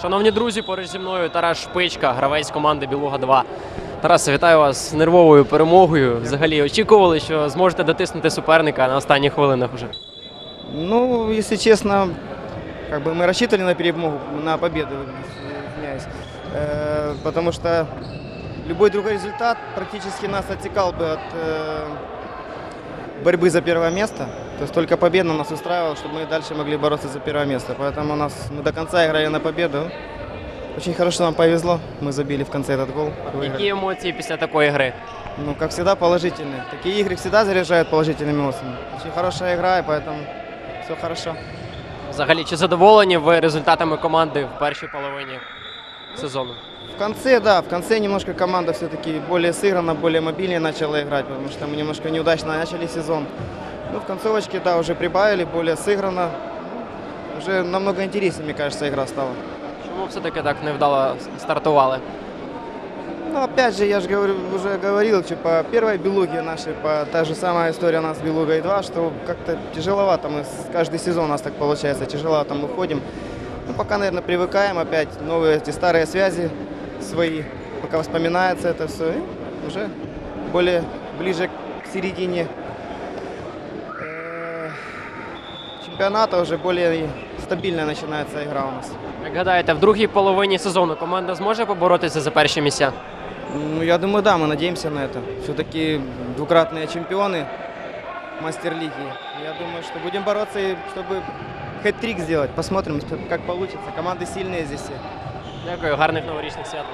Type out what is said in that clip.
Шановні друзі, поруч зі мною Тарас Шпичка, гравець команди Білуга 2. Тарасе, вітаю вас з нервовою перемогою. Взагалі очікували, що зможете дотиснути суперника на останніх хвилинах вже. Ну, если честно, как бы мы рассчитывали на перемогу, на победу, извиняюсь. Э, потому что любой другой результат практически нас отсекал бы от э, борьбы за первое место. То есть только победа нас устраивала, чтобы мы дальше могли бороться за первое место. Поэтому у нас мы до конца играли на победу. Очень хорошо нам повезло, мы забили в конце этот гол. выиграли. Які емоції після такої гри? Ну, как всегда, положительные. Такие игры всегда заряжают положительными эмоциями. Очень хорошая игра, и поэтому все хорошо. Взагалі, чи задоволені ви результатами команди в першій половині Сезону? В конце, да, в конце немножко команда все-таки более сыграна, более мобильнее начала играть, потому что мы немножко неудачно начали сезон. Ну, в концовочке, да, уже прибавили, более сыграно. Уже намного интереснее, мне кажется, игра стала. Чому все-таки так невдало стартували? Ну, опять же, я же говорю, уже говорил, что по первой белуге нашей, по та же самая история у нас с белугой 2, что как-то тяжеловато мы, каждый сезон у нас так получается, тяжеловато мы ходим. Ну, пока, наверное, привыкаем опять, новые эти старые связи свои, пока вспоминается это все, и уже более ближе к середине э, чемпионата уже более и стабильная начинается игра у нас. Як гадаєте, в другій половині сезону команда зможе поборотися за перші місця? Ну, я думаю, да, мы надеемся на это. Все-таки двукратные чемпионы мастер-лиги. Я думаю, что будем бороться, и чтобы хэт-трик сделать. Посмотрим, как получится. Команды сильные здесь все. Дякую, гарних новорічних свят.